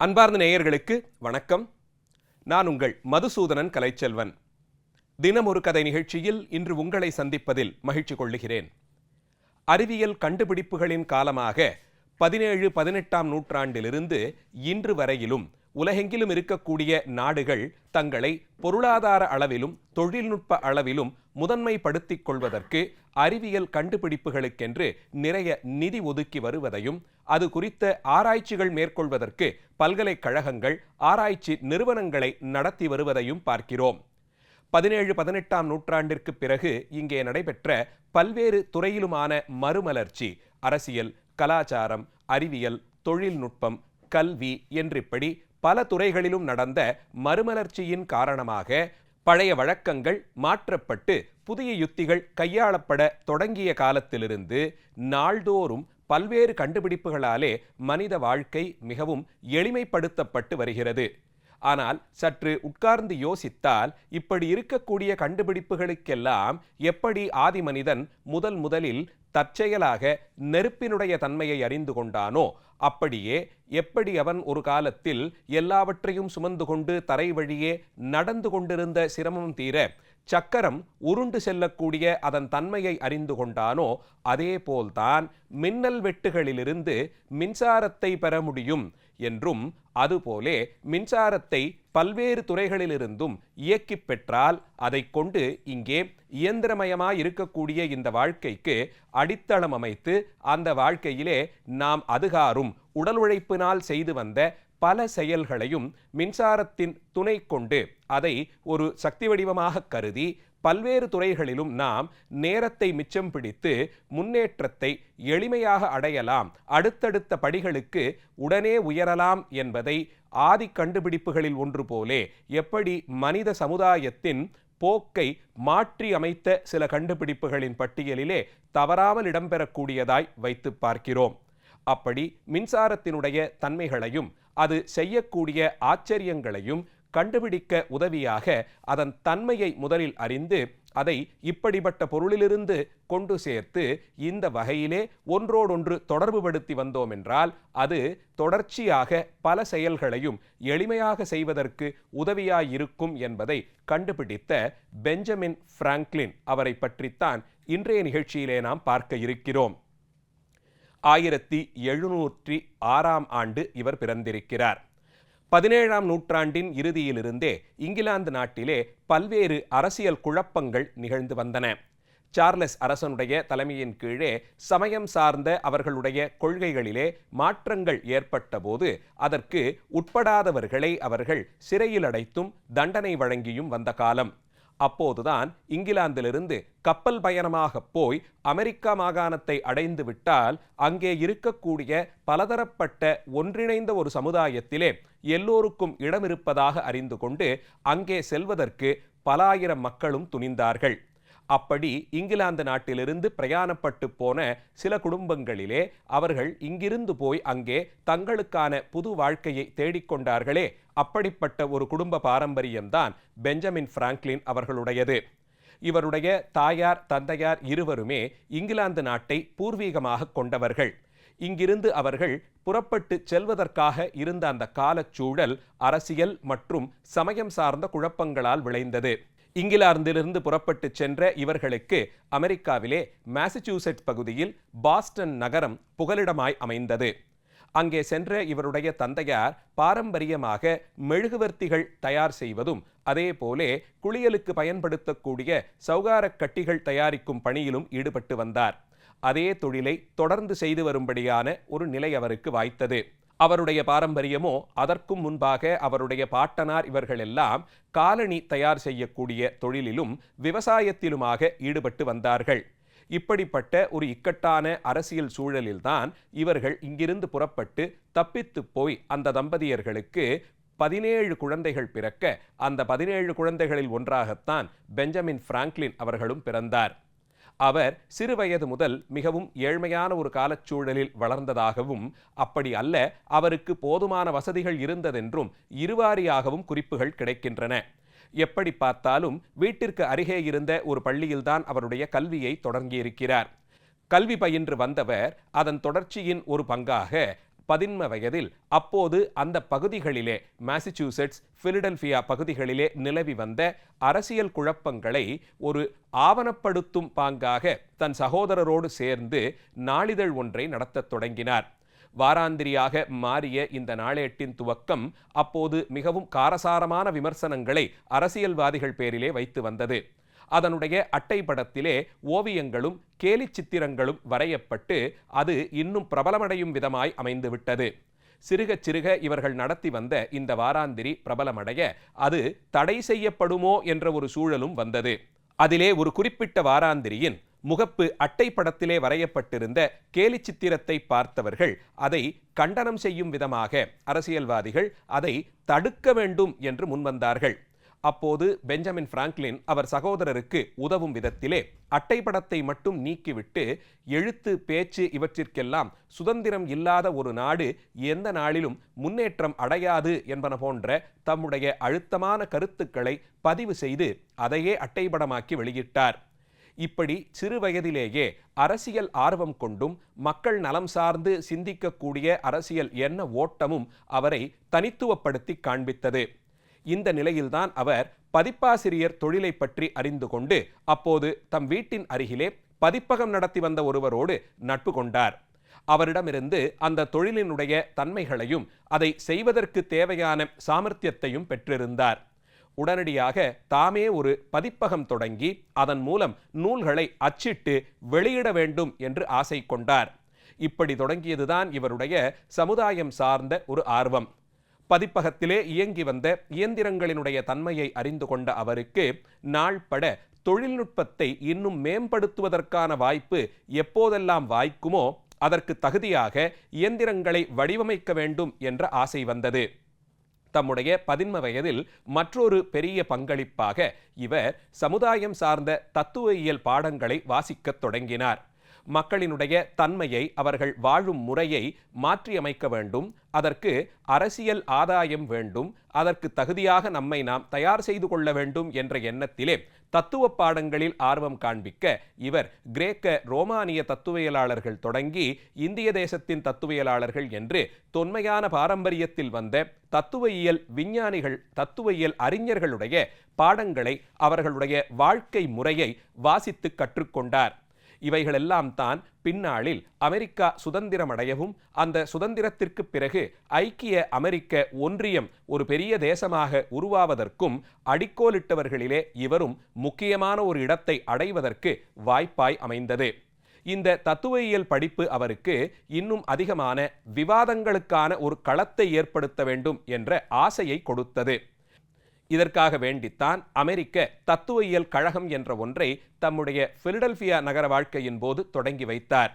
அன்பார்ந்த நேயர்களுக்கு வணக்கம். நான் உங்கள் மதுசூதனன் கலைச்செல்வன். தினம் ஒரு கதை நிகழ்ச்சியில் இன்று உங்களை சந்திப்பதில் மகிழ்ச்சி கொள்ளுகிறேன். அறிவியல் கண்டுபிடிப்புகளின் காலமாக பதினேழு பதினெட்டாம் நூற்றாண்டிலிருந்து இன்று வரையிலும் உலகெங்கிலும் இருக்கக்கூடிய நாடுகள் தங்களை பொருளாதார அளவிலும் தொழில்நுட்ப அளவிலும் முதன்மைப்படுத்திக் கொள்வதற்கு அறிவியல் கண்டுபிடிப்புகளுக்கென்று நிறைய நிதி ஒதுக்கி வருவதையும் அது குறித்த ஆராய்ச்சிகள் மேற்கொள்வதற்கு பல்கலைக்கழகங்கள் ஆராய்ச்சி நிறுவனங்களை நடத்தி வருவதையும் பார்க்கிறோம். பதினேழு பதினெட்டாம் நூற்றாண்டிற்கு பிறகு இங்கே நடைபெற்ற பல்வேறு துறையிலுமான மறுமலர்ச்சி அரசியல் கலாச்சாரம் அறிவியல் தொழில்நுட்பம் கல்வி என்றிப்படி பல துறைகளிலும் நடந்த மறுமலர்ச்சியின் காரணமாக பழைய வழக்கங்கள் மாற்றப்பட்டு புதிய யுத்திகள் கையாளப்பட தொடங்கிய காலத்திலிருந்து நாள்தோறும் பல்வேறு கண்டுபிடிப்புகளாலே மனித வாழ்க்கை மிகவும் எளிமைப்படுத்தப்பட்டு வருகிறது. ஆனால் சற்று உட்கார்ந்து யோசித்தால் இப்படி இருக்கக்கூடிய கண்டுபிடிப்புகளுக்கெல்லாம் எப்படி ஆதி மனிதன் முதல் முதலில் தற்செயலாக நெருப்பினுடைய தன்மையை அறிந்து கொண்டானோ அப்படியே எப்படி அவன் ஒரு காலத்தில் எல்லாவற்றையும் சுமந்து கொண்டு தரை வழியே நடந்து கொண்டிருந்த சிரமம் தீர சக்கரம் உருண்டு செல்லக்கூடிய அதன் தன்மையை அறிந்து கொண்டானோ அதே போல்தான் மின்னல் வெட்டுகளிலிருந்து மின்சாரத்தை பெற முடியும். என்றும் அதுபோலே மின்சாரத்தை பல்வேறு துறைகளிலிருந்தும் இயக்கி பெற்றால் அதை கொண்டு இங்கே இயந்திரமயமாய் இருக்கக்கூடிய இந்த வாழ்க்கைக்கு அடித்தளம் அமைத்து அந்த வாழ்க்கையிலே நாம் அதுகாரும் உடல் உழைப்பினால் செய்து வந்த பல செயல்களையும் மின்சாரத்தின் துணை கொண்டு அதை ஒரு சக்தி வடிவமாக கருதி பல்வேறு துறைகளிலும் நாம் நேரத்தை மிச்சம் பிடித்து முன்னேற்றத்தை எளிமையாக அடையலாம். அடுத்தடுத்த படிகளுக்கு உடனே உயரலாம் என்பதை ஆதி கண்டுபிடிப்புகளில் ஒன்று போலே எப்படி மனித சமுதாயத்தின் போக்கை மாற்றி அமைத்த சில கண்டுபிடிப்புகளின் பட்டியலிலே தவறாமல் இடம்பெறக்கூடியதாய் வைத்து பார்க்கிறோம். அப்படி மின்சாரத்தினுடைய தன்மைகளையும் அது செய்யக்கூடிய ஆச்சரியங்களையும் கண்டுபிடிக்க உதவியாக அதன் தன்மையை முதலில் அறிந்து அதை இப்படிப்பட்ட பொருளிலிருந்து கொண்டு சேர்த்து இந்த வகையிலே ஒன்றோடொன்று தொடர்புபடுத்தி வந்தோம் என்றால் அது தொடர்ச்சியாக பல செயல்களையும் எளிமையாக செய்வதற்கு உதவியாயிருக்கும் என்பதை கண்டுபிடித்த பெஞ்சமின் பிராங்க்லின் அவரை பற்றித்தான் இன்றைய நிகழ்ச்சியிலே நாம் பார்க்க இருக்கிறோம். ஆயிரத்தி எழுநூற்றி ஆறாம் ஆண்டு இவர் பிறந்திருக்கிறார். பதினேழாம் நூற்றாண்டின் இறுதியிலிருந்தே இங்கிலாந்து நாட்டிலே பல்வேறு அரசியல் குழப்பங்கள் நிகழ்ந்து வந்தன. சார்லஸ் அரசனுடைய தலைமையின் கீழே சமயம் சார்ந்த அவர்களுடைய கொள்கைகளிலே மாற்றங்கள் ஏற்பட்ட போது அதற்கு உட்படாதவர்களை அவர்கள் சிறையில் அடைத்தும் தண்டனை வழங்கியும் வந்த காலம். அப்போதுதான் இங்கிலாந்திலிருந்து கப்பல் பயணமாக போய் அமெரிக்கா மாகாணத்தை அடைந்து விட்டால் அங்கே இருக்கக்கூடிய பலதரப்பட்ட ஒன்றிணைந்த ஒரு சமுதாயத்திலே எல்லோருக்கும் இடம் இருப்பதாக அறிந்து கொண்டு அங்கே செல்வதற்கு பல ஆயிரம் மக்களும் துணிந்தார்கள். அப்படி இங்கிலாந்து நாட்டிலிருந்து பிரயாணப்பட்டு போன சில குடும்பங்களிலே அவர்கள் இங்கிருந்து போய் அங்கே தங்களுக்கான புது வாழ்க்கையை தேடிக்கொண்டார்களே அப்படிப்பட்ட ஒரு குடும்ப பாரம்பரியம்தான் பெஞ்சமின் பிராங்க்லின் அவர்களுடையது. இவருடைய தாயார் தந்தையார் இருவருமே இங்கிலாந்து நாட்டை பூர்வீகமாக கொண்டவர்கள். இங்கிருந்து அவர்கள் புறப்பட்டு செல்வதற்காக இருந்த அந்த காலச்சூழல் அரசியல் மற்றும் சமயம் சார்ந்த குழப்பங்களால் விளைந்தது. இங்கிலாந்திலிருந்து புறப்பட்டு சென்ற இவர்களுக்கு அமெரிக்காவிலே மாசச்சூசெட்ஸ் பகுதியில் பாஸ்டன் நகரம் புகலிடமாய் அமைந்தது. அங்கே சென்ற இவருடைய தந்தையார் பாரம்பரியமாக மெழுகுவர்த்திகள் தயார் செய்வதும் அதே போலே குளியலுக்கு பயன்படுத்தக்கூடிய சௌகாரக் கட்டிகள் தயாரிக்கும் பணியிலும் ஈடுபட்டு வந்தார். அதே தொழிலை தொடர்ந்து செய்து வரும்படியான ஒரு நிலை அவருக்கு வாய்த்தது. அவருடைய பாரம்பரியமோ அதற்கும் முன்பாக அவருடைய பாட்டனார் இவர்கள் எல்லாம் காலணி தயார் செய்யக்கூடிய தொழிலிலும் விவசாயத்திலுமாக ஈடுபட்டு வந்தார்கள். இப்படிப்பட்ட ஒரு இக்கட்டான அரசியல் சூழலில்தான் இவர்கள் இங்கிருந்து புறப்பட்டு தப்பித்து போய் அந்த தம்பதியர்களுக்கு பதினேழு குழந்தைகள் பிறக்க அந்த பதினேழு குழந்தைகளில் ஒன்றாகத்தான் பெஞ்சமின் பிராங்க்லின் அவர்களும் பிறந்தார். அவர் சிறுவயது முதல் மிகவும் ஏழ்மையான ஒரு காலச்சூழலில் வளர்ந்ததாகவும் அப்படி அல்ல அவருக்கு போதுமான வசதிகள் இருந்ததென்றும் இருவாரியாகவும் குறிப்புகள் கிடைக்கின்றன. எப்படி பார்த்தாலும் வீட்டிற்கு அருகே இருந்த ஒரு பள்ளியில்தான் அவருடைய கல்வியை தொடங்கியிருக்கிறார். கல்வி பயின்று வந்தவர் அதன் தொடர்ச்சியின் ஒரு பங்காக பதின்ம வயதில் அப்போது அந்த பகுதிகளிலே மாசச்சூசெட்ஸ் பிலடெல்பியா பகுதிகளிலே நிலவி வந்த அரசியல் குழப்பங்களை ஒரு ஆவணப்படுத்தும் பாங்காக தன் சகோதரரோடு சேர்ந்து நாளிதழ் ஒன்றை நடத்தத் தொடங்கினார். வாராந்திரியாக மாறிய இந்த நாளேட்டின் துவக்கம் அப்போது மிகவும் காரசாரமான விமர்சனங்களை அரசியல்வாதிகள் பேரிலே வைத்து வந்தது. அதனுடைய அட்டைப்படத்திலே ஓவியங்களும் கேலிச் சித்திரங்களும் வரையப்பட்டு அது இன்னும் பிரபலமடையும் விதமாய் அமைந்துவிட்டது சிறுக சிறுக இவர்கள் நடத்தி வந்த இந்த வாராந்திரி பிரபலமடைய அது தடை செய்யப்படுமோ என்ற ஒரு சூழலும் வந்தது. அதிலே ஒரு குறிப்பிட்ட வாராந்திரியின் முகப்பு அட்டைப்படத்திலே வரையப்பட்டிருந்த கேலி சித்திரத்தை பார்த்தவர்கள் அதை கண்டனம் செய்யும் விதமாக அரசியல்வாதிகள் அதை தடுக்க வேண்டும் என்று முன்வந்தார்கள். அப்போது பெஞ்சமின் பிராங்க்லின் அவர் சகோதரருக்கு உதவும் விதத்திலே அட்டைப்படத்தை மட்டும் நீக்கிவிட்டு எழுத்து பேச்சு இவற்றிற்கெல்லாம் சுதந்திரம் இல்லாத ஒரு நாடு எந்த நாளிலும் முன்னேற்றம் அடையாது என்பன போன்ற தம்முடைய அழுத்தமான கருத்துக்களை பதிவு செய்து அதையே அட்டைப்படமாக்கி வெளியிட்டார். இப்படி சிறுவயதிலேயே அரசியல் ஆர்வம் கொண்டும் மக்கள் நலம் சார்ந்து சிந்திக்கக்கூடிய அரசியல் எண்ண ஓட்டமும் அவரை தனித்துவப்படுத்தி காண்பித்தது. இந்த நிலையில்தான் அவர் பதிப்பாசிரியர் தொழிலை பற்றி அறிந்து கொண்டு அப்போது தம் வீட்டின் அருகிலே பதிப்பகம் நடத்தி வந்த ஒருவரோடு நட்பு கொண்டார். அவரிடமிருந்து அந்த தொழிலினுடைய தன்மைகளையும் அதை செய்வதற்கு தேவையான சாமர்த்தியத்தையும் பெற்றிருந்தார். உடனடியாக தாமே ஒரு பதிப்பகம் தொடங்கி அதன் மூலம் நூல்களை அச்சிட்டு வெளியிட வேண்டும் என்று ஆசை கொண்டார். இப்படி தொடங்கியதுதான் இவருடைய சமுதாயம் சார்ந்த ஒரு ஆர்வம். பதிப்பகத்திலே இயங்கி வந்த இயந்திரங்களினுடைய தன்மையை அறிந்து கொண்ட அவருக்கு நாள்பட தொழில்நுட்பத்தை இன்னும் மேம்படுத்துவதற்கான வாய்ப்பு எப்போதெல்லாம் வாய்க்குமோ அதற்கு தகுதியாக இயந்திரங்களை வடிவமைக்க வேண்டும் என்ற ஆசை வந்தது. தம்முடைய பதின்ம வயதில் மற்றொரு பெரிய பங்களிப்பாக இவர் சமுதாயம் சார்ந்த தத்துவ இயல் பாடங்களை வாசிக்கத் தொடங்கினார். மக்களினுடைய தன்மையை அவர்கள் வாழும் முறையை மாற்றியமைக்க வேண்டும். அதற்கு அரசியல் ஆதாயம் வேண்டும். அதற்கு தகுதியாக நம்மை நாம் தயார் செய்து கொள்ள வேண்டும் என்ற எண்ணத்திலே தத்துவ பாடங்களில் ஆர்வம் காண்பிக்க இவர் கிரேக்க ரோமானிய தத்துவியலாளர்கள் தொடங்கி இந்திய தேசத்தின் தத்துவியலாளர்கள் என்று தொன்மையான பாரம்பரியத்தில் வந்த தத்துவயியல் விஞ்ஞானிகள் தத்துவயியல் அறிஞர்களுடைய பாடங்களை அவர்களுடைய வாழ்க்கை முறையை வாசித்து கற்றுக்கொண்டார். இவைகளெல்லாம் தான் பின்னாளில் அமெரிக்கா சுதந்திரமடையவும் அந்த சுதந்திரத்திற்கு பிறகு ஐக்கிய அமெரிக்க ஒன்றியம் ஒரு பெரிய தேசமாக உருவாவதற்கும் அடிக்கோலிட்டவர்களிலே இவரும் முக்கியமான ஒரு இடத்தை அடைவதற்கு வாய்ப்பாய் அமைந்தது. இந்த தத்துவியல் படிப்பு அவருக்கு இன்னும் அதிகமான விவாதங்களுக்கான ஒரு களத்தை ஏற்படுத்த வேண்டும் என்ற ஆசையை கொடுத்தது. இதற்காக வேண்டித்தான் அமெரிக்க தத்துவயியல் கழகம் என்ற ஒன்றை தம்முடைய பிலடெல்பியா நகர வாழ்க்கையின் போது தொடங்கி வைத்தார்.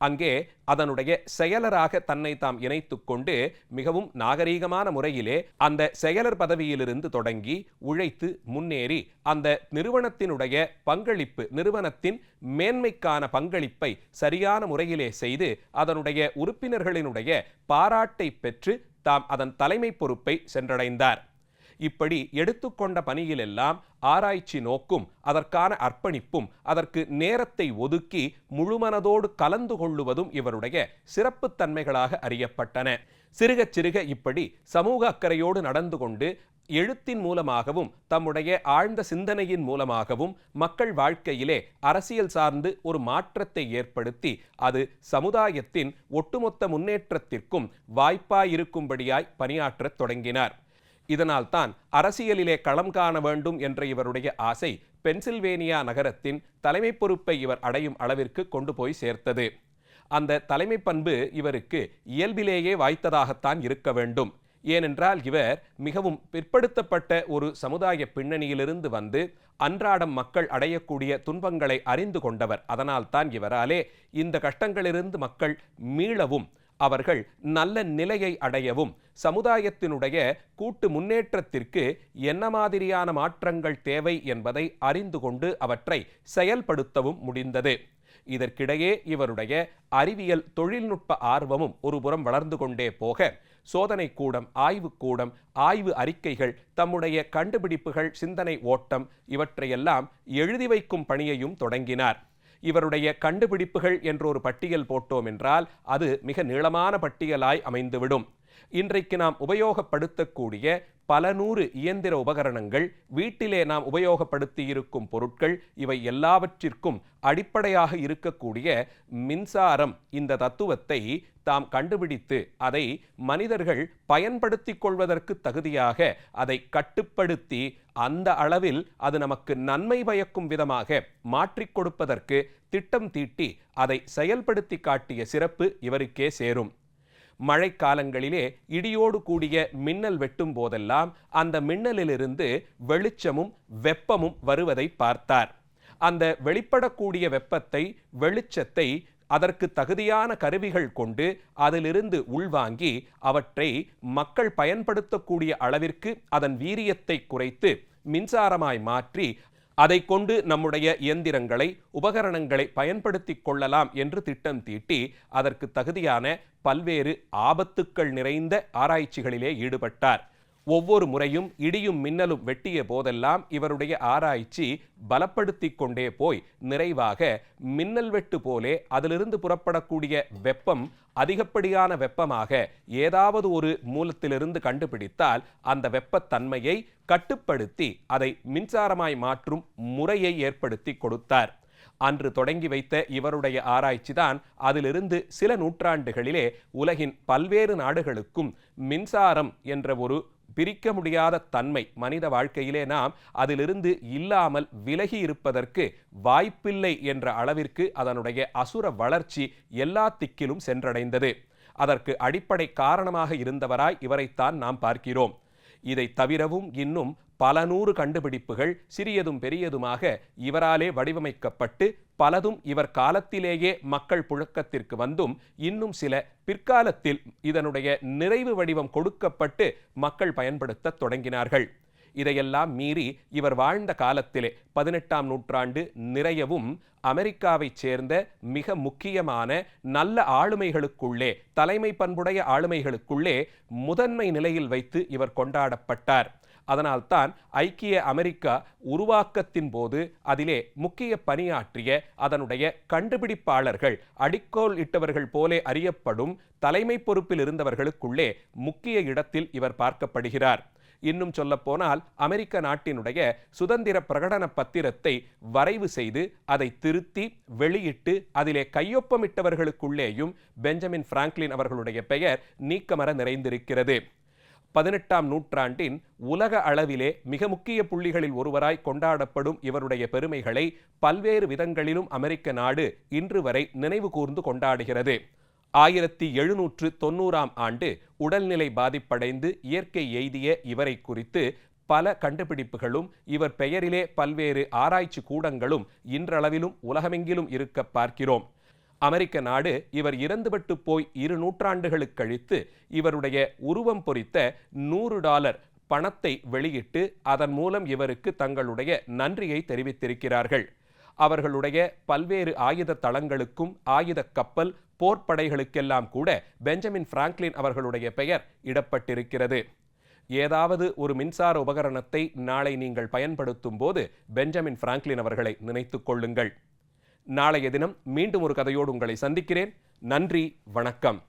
அங்கே அதனுடைய செயலராக தன்னை தாம் இணைத்துக் கொண்டு மிகவும் நாகரீகமான முறையிலே அந்த செயலர் பதவியிலிருந்து தொடங்கி உழைத்து முன்னேறி அந்த நிறுவனத்தினுடைய பங்களிப்பு நிறுவனத்தின் மேன்மைக்கான பங்களிப்பை சரியான முறையிலே செய்து அதனுடைய உறுப்பினர்களினுடைய பாராட்டை பெற்று தாம் அதன் தலைமை பொறுப்பை சென்றடைந்தார். இப்படி எடுத்துக்கொண்ட பணியிலெல்லாம் ஆராய்ச்சி நோக்கும் அதற்கான அர்ப்பணிப்பும் அதற்கு நேரத்தை ஒதுக்கி முழுமனதோடு கலந்து கொள்ளுவதும் இவருடைய சிறப்புத்தன்மைகளாக அறியப்பட்டன. சிறுக சிறுக இப்படி சமூக அக்கறையோடு நடந்து கொண்டு எழுத்தின் மூலமாகவும் தம்முடைய ஆழ்ந்த சிந்தனையின் மூலமாகவும் மக்கள் வாழ்க்கையிலே அரசியல் சார்ந்து ஒரு மாற்றத்தை ஏற்படுத்தி அது சமுதாயத்தின் ஒட்டுமொத்த முன்னேற்றத்திற்கும் வாய்ப்பாயிருக்கும்படியாய் பணியாற்றத் தொடங்கினார். இதனால் தான் அரசியலிலே களம் காண வேண்டும் என்ற இவருடைய ஆசை பென்சில்வேனியா நகரத்தின் தலைமை பொறுப்பை இவர் அடையும் அளவிற்கு கொண்டு போய் சேர்த்தது. அந்த தலைமை பண்பு இவருக்கு இயல்பிலேயே வாய்த்ததாகத்தான் இருக்க வேண்டும். ஏனென்றால் இவர் மிகவும் பிற்படுத்தப்பட்ட ஒரு சமுதாய பின்னணியிலிருந்து வந்து அன்றாடம் மக்கள் அடையக்கூடிய துன்பங்களை அறிந்து கொண்டவர். அதனால்தான் இவராலே இந்த கஷ்டங்களிலிருந்து மக்கள் மீளவும் அவர்கள் நல்ல நிலையை அடையவும் சமுதாயத்தினுடைய கூட்டு முன்னேற்றத்திற்கு என்ன மாதிரியான மாற்றங்கள் தேவை என்பதை அறிந்து கொண்டு அவற்றை செயல்படுத்தவும் முடிந்தது. இதற்கிடையே இவருடைய அறிவியல் தொழில்நுட்ப ஆர்வமும் ஒருபுறம் வளர்ந்து கொண்டே போக சோதனை கூடம் ஆய்வுக்கூடம் ஆய்வு அறிக்கைகள் தம்முடைய கண்டுபிடிப்புகள் சிந்தனை ஓட்டம் இவற்றையெல்லாம் எழுதி வைக்கும் பணியையும் தொடங்கினார். இவருடைய கண்டுபிடிப்புகள் என்றொரு பட்டியல் போட்டோம் என்றால் அது மிக நீளமான பட்டியலாய் அமைந்துவிடும். இன்றைக்கு நாம் உபயோகப்படுத்தக்கூடிய பல நூறு இயந்திர உபகரணங்கள் வீட்டிலே நாம் உபயோகப்படுத்தி இருக்கும் பொருட்கள் இவை எல்லாவற்றிற்கும் அடிப்படையாக இருக்கக்கூடிய மின்சாரம் இந்த தத்துவத்தை தாம் கண்டுபிடித்து அதை மனிதர்கள் பயன்படுத்தி கொள்வதற்கு தகுதியாக அதை கட்டுப்படுத்தி அந்த அளவில் அது நமக்கு நன்மை பயக்கும் விதமாக மாற்றிக் கொடுப்பதற்கு திட்டம் தீட்டி அதை செயல்படுத்தி காட்டிய சிறப்பு இவருக்கே சேரும். மழைக்காலங்களிலே இடியோடு கூடிய மின்னல் வெட்டும் போதெல்லாம் அந்த மின்னலிலிருந்து வெளிச்சமும் வெப்பமும் வருவதை பார்த்தார். அந்த வெளிப்படக்கூடிய வெப்பத்தை வெளிச்சத்தை அதற்கு தகுதியான கருவிகள் கொண்டு அதிலிருந்து உள்வாங்கி அவற்றை மக்கள் பயன்படுத்தக்கூடிய அளவிற்கு அதன் வீரியத்தை குறைத்து மின்சாரமாய் மாற்றி அதை கொண்டு நம்முடைய இயந்திரங்களை உபகரணங்களை பயன்படுத்தி கொள்ளலாம் என்று திட்டம் தீட்டி அதற்கு தகுதியான பல்வேறு ஆபத்துக்கள் நிறைந்த ஆராய்ச்சிகளிலே ஈடுபட்டார். ஒவ்வொரு முறையும் இடியும் மின்னலும் வெட்டிய போதெல்லாம் இவருடைய ஆராய்ச்சி பலப்படுத்தி கொண்டே போய் நிறைவாக மின்னல் வெட்டு போலே அதிலிருந்து புறப்படக்கூடிய வெப்பம் அதிகப்படியான வெப்பமாக ஏதாவது ஒரு மூலத்திலிருந்து கண்டுபிடித்தால் அந்த வெப்பத்தன்மையை கட்டுப்படுத்தி அதை மின்சாரமாய் மாற்றும் முறையை ஏற்படுத்தி கொடுத்தார். அன்று தொடங்கி வைத்த இவருடைய ஆராய்ச்சிதான் அதிலிருந்து சில நூற்றாண்டுகளிலே உலகின் பல்வேறு நாடுகளுக்கும் மின்சாரம் என்ற ஒரு பிரிக்க முடியாத தன்மை மனித வாழ்க்கையிலே நாம் அதிலிருந்து இல்லாமல் விலகி இருப்பதற்கு வாய்ப்பில்லை என்ற அளவிற்கு அதனுடைய அசுர வளர்ச்சி எல்லா திக்கிலும் சென்றடைந்தது. அதற்கு அடிப்படை காரணமாக இருந்தவராய் இவரைத்தான் நாம் பார்க்கிறோம். இதை தவிரவும் இன்னும் பல நூறு கண்டுபிடிப்புகள் சிறியதும் பெரியதுமாக இவராலே வடிவமைக்கப்பட்டு பலதும் இவர் காலத்திலேயே மக்கள் புழக்கத்திற்கு வந்தும் இன்னும் சில பிற்காலத்தில் இதனுடைய நிறைவு வடிவம் கொடுக்கப்பட்டு மக்கள் பயன்படுத்த தொடங்கினார்கள். இதையெல்லாம் மீறி இவர் வாழ்ந்த காலத்திலே பதினெட்டாம் நூற்றாண்டு நிறையவும் அமெரிக்காவைச் சேர்ந்த மிக முக்கியமான நல்ல ஆளுமைகளுக்குள்ளே தலைமை பண்புடைய ஆளுமைகளுக்குள்ளே முதன்மை நிலையில் வைத்து இவர் கொண்டாடப்பட்டார். அதனால்தான் ஐக்கிய அமெரிக்கா உருவாக்கத்தின் போது அதிலே முக்கிய பணியாற்றிய அதனுடைய கண்டுபிடிப்பாளர்கள் அடிக்கோல் இட்டவர்கள் போலே அறியப்படும் தலைமை பொறுப்பில் இருந்தவர்களுக்குள்ளே முக்கிய இடத்தில் இவர் பார்க்கப்படுகிறார். இன்னும் சொல்லப்போனால் அமெரிக்க நாட்டினுடைய சுதந்திர பிரகடன பத்திரத்தை வரைவு செய்து அதை திருத்தி வெளியிட்டு அதிலே கையொப்பமிட்டவர்களுக்குள்ளேயும் பெஞ்சமின் பிராங்க்லின் அவர்களுடைய பெயர் நீக்கமர நிறைந்திருக்கிறது. பதினெட்டாம் நூற்றாண்டின் உலக அளவிலே மிக முக்கிய புள்ளிகளில் ஒருவராய் கொண்டாடப்படும் இவருடைய பெருமைகளை பல்வேறு விதங்களிலும் அமெரிக்க நாடு இன்று வரை நினைவு கூர்ந்து கொண்டாடுகிறது. ஆயிரத்தி எழுநூற்று தொன்னூறாம் ஆண்டு உடல்நிலை பாதிப்படைந்து இயற்கை எய்திய இவரை குறித்து பல கண்டுபிடிப்புகளும் இவர் பெயரிலே பல்வேறு ஆராய்ச்சி கூடங்களும் இன்றளவிலும் உலகமெங்கிலும் இருக்க பார்க்கிறோம். அமெரிக்க நாடு இவர் இறந்துபட்டு போய் இரு நூற்றாண்டுகளுக்கு கழித்து இவருடைய உருவம் பொறித்த நூறு டாலர் பணத்தை வெளியிட்டு அதன் மூலம் இவருக்கு தங்களுடைய நன்றியை தெரிவித்திருக்கிறார்கள். அவர்களுடைய பல்வேறு ஆயுத தளங்களுக்கும் ஆயுத கப்பல் போர்ப்படைகளுக்கெல்லாம் கூட பெஞ்சமின் பிராங்க்லின் அவர்களுடைய பெயர் இடப்பட்டிருக்கிறது. ஏதாவது ஒரு மின்சார உபகரணத்தை நாளை நீங்கள் பயன்படுத்தும் போது பெஞ்சமின் பிராங்க்லின் அவர்களை நினைத்துக் கொள்ளுங்கள். நாளைய தினம் மீண்டும் ஒரு கதையோடு உங்களை சந்திக்கிறேன். நன்றி வணக்கம்.